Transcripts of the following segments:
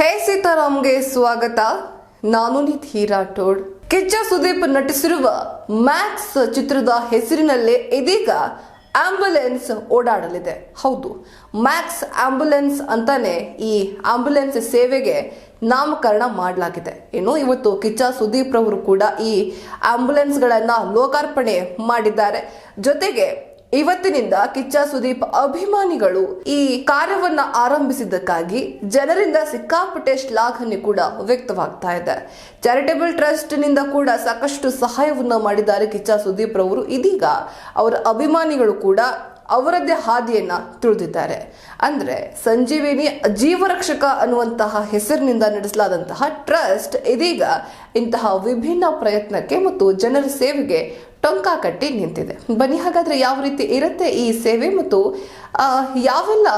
ಹೇ ಸೀತಾರಾಮ್ಗೆ ಸ್ವಾಗತ. ನಾನು ನಿಧಿ ರಾಠೋಡ್ ಕಿಚ್ಚ ಸುದೀಪ್ ನಟಿಸಿರುವ ಮ್ಯಾಕ್ಸ್ ಚಿತ್ರದ ಹೆಸರಿನಲ್ಲೇ ಇದೀಗ ಆಂಬ್ಯುಲೆನ್ಸ್ ಓಡಾಡಲಿದೆ. ಹೌದು, ಮ್ಯಾಕ್ಸ್ ಆಂಬ್ಯುಲೆನ್ಸ್ ಅಂತಾನೆ ಈ ಆಂಬ್ಯುಲೆನ್ಸ್ ಸೇವೆಗೆ ನಾಮಕರಣ ಮಾಡಲಾಗಿದೆ. ಏನು ಇವತ್ತು ಕಿಚ್ಚ ಸುದೀಪ್ ರವರು ಕೂಡ ಈ ಆಂಬ್ಯುಲೆನ್ಸ್ಗಳನ್ನ ಲೋಕಾರ್ಪಣೆ ಮಾಡಿದ್ದಾರೆ. ಜೊತೆಗೆ ಇವತ್ತಿನಿಂದ ಕಿಚ್ಚ ಸುದೀಪ್ ಅಭಿಮಾನಿಗಳು ಈ ಕಾರ್ಯವನ್ನ ಆರಂಭಿಸಿದ್ದಕ್ಕಾಗಿ ಜನರಿಂದ ಸಿಕ್ಕಾಪಟ್ಟೆ ಶ್ಲಾಘನೆ ಕೂಡ ವ್ಯಕ್ತವಾಗ್ತಾ ಇದೆ. ಚಾರಿಟೇಬಲ್ ಟ್ರಸ್ಟ್ನಿಂದ ಕೂಡ ಸಾಕಷ್ಟು ಸಹಾಯವನ್ನ ಮಾಡಿದ್ದಾರೆ ಕಿಚ್ಚ ಸುದೀಪ್ ರವರು. ಇದೀಗ ಅವರ ಅಭಿಮಾನಿಗಳು ಕೂಡ ಅವರದ್ದೇ ಹಾದಿಯನ್ನ ತಿಳಿದಿದ್ದಾರೆ. ಅಂದ್ರೆ ಸಂಜೀವಿನಿ ಜೀವರಕ್ಷಕ ಅನ್ನುವಂತಹ ಹೆಸರಿನಿಂದ ನಡೆಸಲಾದಂತಹ ಟ್ರಸ್ಟ್ ಇದೀಗ ಇಂತಹ ವಿಭಿನ್ನ ಪ್ರಯತ್ನಕ್ಕೆ ಮತ್ತು ಜನರ ಸೇವೆಗೆ ಟೊಂಕ ಕಟ್ಟಿ ನಿಂತಿದೆ. ಬನ್ನಿ, ಹಾಗಾದ್ರೆ ಯಾವ ರೀತಿ ಇರುತ್ತೆ ಈ ಸೇವೆ ಮತ್ತು ಯಾವೆಲ್ಲ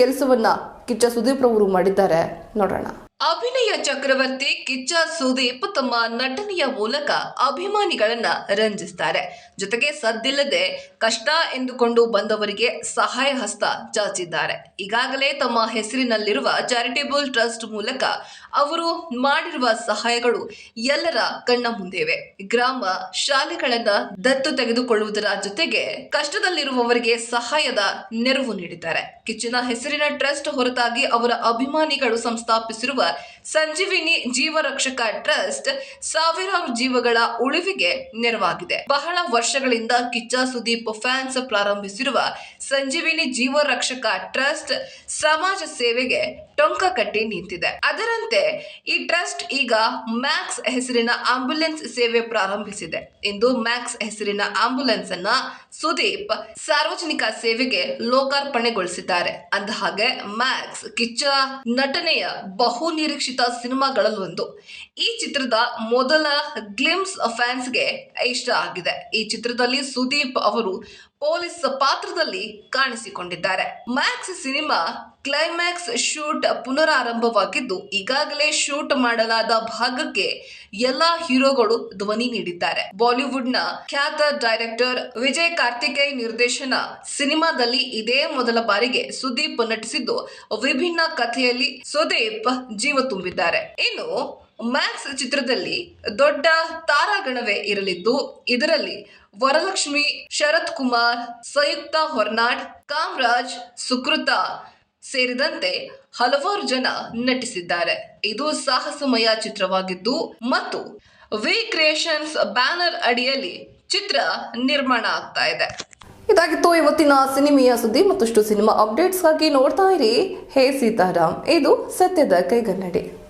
ಕೆಲಸವನ್ನ ಕಿಚ್ಚ ಸುದೀಪ್ ಅವರು ಮಾಡಿದ್ದಾರೆ ನೋಡೋಣ. ಅಭಿನಯ ಚಕ್ರವರ್ತಿ ಕಿಚ್ಚ ಸುದೀಪ್ ತಮ್ಮ ನಟನೆಯ ಮೂಲಕ ಅಭಿಮಾನಿಗಳನ್ನ ರಂಜಿಸ್ತಾರೆ. ಜೊತೆಗೆ ಸದ್ದಿಲ್ಲದೆ ಕಷ್ಟ ಎಂದುಕೊಂಡು ಬಂದವರಿಗೆ ಸಹಾಯ ಹಸ್ತ ಚಾಚಿದ್ದಾರೆ. ಈಗಾಗಲೇ ತಮ್ಮ ಹೆಸರಿನಲ್ಲಿರುವ ಚಾರಿಟೇಬಲ್ ಟ್ರಸ್ಟ್ ಮೂಲಕ ಅವರು ಮಾಡಿರುವ ಸಹಾಯಗಳು ಎಲ್ಲರ ಕಣ್ಣ ಮುಂದೆವೆ. ಗ್ರಾಮ ಶಾಲೆಗಳನ್ನ ದತ್ತು ತೆಗೆದುಕೊಳ್ಳುವುದರ ಜೊತೆಗೆ ಕಷ್ಟದಲ್ಲಿರುವವರಿಗೆ ಸಹಾಯದ ನೆರವು ನೀಡಿದ್ದಾರೆ. ಕಿಚ್ಚನ ಹೆಸರಿನ ಟ್ರಸ್ಟ್ ಹೊರತಾಗಿ ಅವರ ಅಭಿಮಾನಿಗಳು ಸಂಸ್ಥಾಪಿಸಿರುವ ಸಂಜೀವಿನಿ ಜೀವರಕ್ಷಕ ಟ್ರಸ್ಟ್ ಸಾವಿರಾರು ಜೀವಗಳ ಉಳಿವಿಗೆ ನೆರವಾಗಿದೆ. ಬಹಳ ವರ್ಷಗಳಿಂದ ಕಿಚ್ಚ ಸುದೀಪ್ ಫ್ಯಾನ್ಸ್ ಪ್ರಾರಂಭಿಸಿರುವ ಸಂಜೀವಿನಿ ಜೀವರಕ್ಷಕ ಟ್ರಸ್ಟ್ ಸಮಾಜ ಸೇವೆಗೆ ಟೊಂಕ ಕಟ್ಟಿ ನಿಂತಿದೆ. ಅದರಂತೆ ಈ ಟ್ರಸ್ಟ್ ಈಗ ಮ್ಯಾಕ್ಸ್ ಹೆಸರಿನ ಆಂಬ್ಯುಲೆನ್ಸ್ ಸೇವೆ ಪ್ರಾರಂಭಿಸಿದೆ. ಇಂದು ಮ್ಯಾಕ್ಸ್ ಹೆಸರಿನ ಆಂಬ್ಯುಲೆನ್ಸ್ ಅನ್ನ ಸುದೀಪ್ ಸಾರ್ವಜನಿಕ ಸೇವೆಗೆ ಲೋಕಾರ್ಪಣೆಗೊಳಿಸಿದ್ದಾರೆ. ಅಂದ ಹಾಗೆ ಮ್ಯಾಕ್ಸ್ ಕಿಚ್ಚ ನಟನೆಯ ಬಹು ನಿರೀಕ್ಷಿತ ಸಿನಿಮಾಗಳಲ್ಲೊಂದು ಈ ಚಿತ್ರದ ಮೊದಲ ಗ್ಲಿಮ್ಸ್ ಫ್ಯಾನ್ಸ್ಗೆ ಇಷ್ಟ ಆಗಿದೆ. ಈ ಚಿತ್ರದಲ್ಲಿ ಸುದೀಪ್ ಅವರು ಪೊಲೀಸ್ ಪಾತ್ರದಲ್ಲಿ ಕಾಣಿಸಿಕೊಂಡಿದ್ದಾರೆ. ಮ್ಯಾಕ್ಸ್ ಸಿನಿಮಾ ಕ್ಲೈಮ್ಯಾಕ್ಸ್ ಶೂಟ್ ಪುನರಾರಂಭವಾಗಿದ್ದು, ಈಗಾಗಲೇ ಶೂಟ್ ಮಾಡಲಾದ ಭಾಗಕ್ಕೆ ಎಲ್ಲಾ ಹೀರೋಗಳು ಧ್ವನಿ ನೀಡಿದ್ದಾರೆ. ಬಾಲಿವುಡ್ನ ಖ್ಯಾತ ಡೈರೆಕ್ಟರ್ ವಿಜಯ್ ಕಾರ್ತಿಕೇಯ್ ನಿರ್ದೇಶನ ಸಿನಿಮಾದಲ್ಲಿ ಇದೇ ಮೊದಲ ಬಾರಿಗೆ ಸುದೀಪ್ ನಟಿಸಿದ್ದು, ವಿಭಿನ್ನ ಕಥೆಯಲ್ಲಿ ಸುದೀಪ್ ಜೀವ ತುಂಬಿದ್ದಾರೆ. ಇನ್ನು ಮ್ಯಾಕ್ಸ್ ಚಿತ್ರದಲ್ಲಿ ದೊಡ್ಡ ತಾರಾಗಣವೇ ಇರಲಿದ್ದು, ಇದರಲ್ಲಿ ವರಲಕ್ಷ್ಮಿ, ಶರತ್ ಕುಮಾರ್, ಸಂಯುಕ್ತ ಹೊರ್ನಾಡ್, ಕಾಮರಾಜ್, ಸುಕೃತ ಸೇರಿದಂತೆ ಹಲವಾರು ಜನ ನಟಿಸಿದ್ದಾರೆ. ಇದು ಸಾಹಸಮಯ ಚಿತ್ರವಾಗಿದ್ದು ಮತ್ತು ವಿ ಕ್ರಿಯೇಷನ್ಸ್ ಬ್ಯಾನರ್ ಅಡಿಯಲ್ಲಿ ಚಿತ್ರ ನಿರ್ಮಾಣ ಆಗ್ತಾ ಇದೆ. ಇದಾಗಿತ್ತು ಇವತ್ತಿನ ಸಿನಿಮೆಯ ಸುದ್ದಿ ಮತ್ತಷ್ಟು ಸಿನಿಮಾ ಅಪ್ಡೇಟ್ಸ್ಗಾಗಿ ನೋಡ್ತಾ ಇರಿ. ಹೇ ಸೀತಾರಾಮ್, ಇದು ಸತ್ಯದ ಕೈಗನ್ನಡಿ.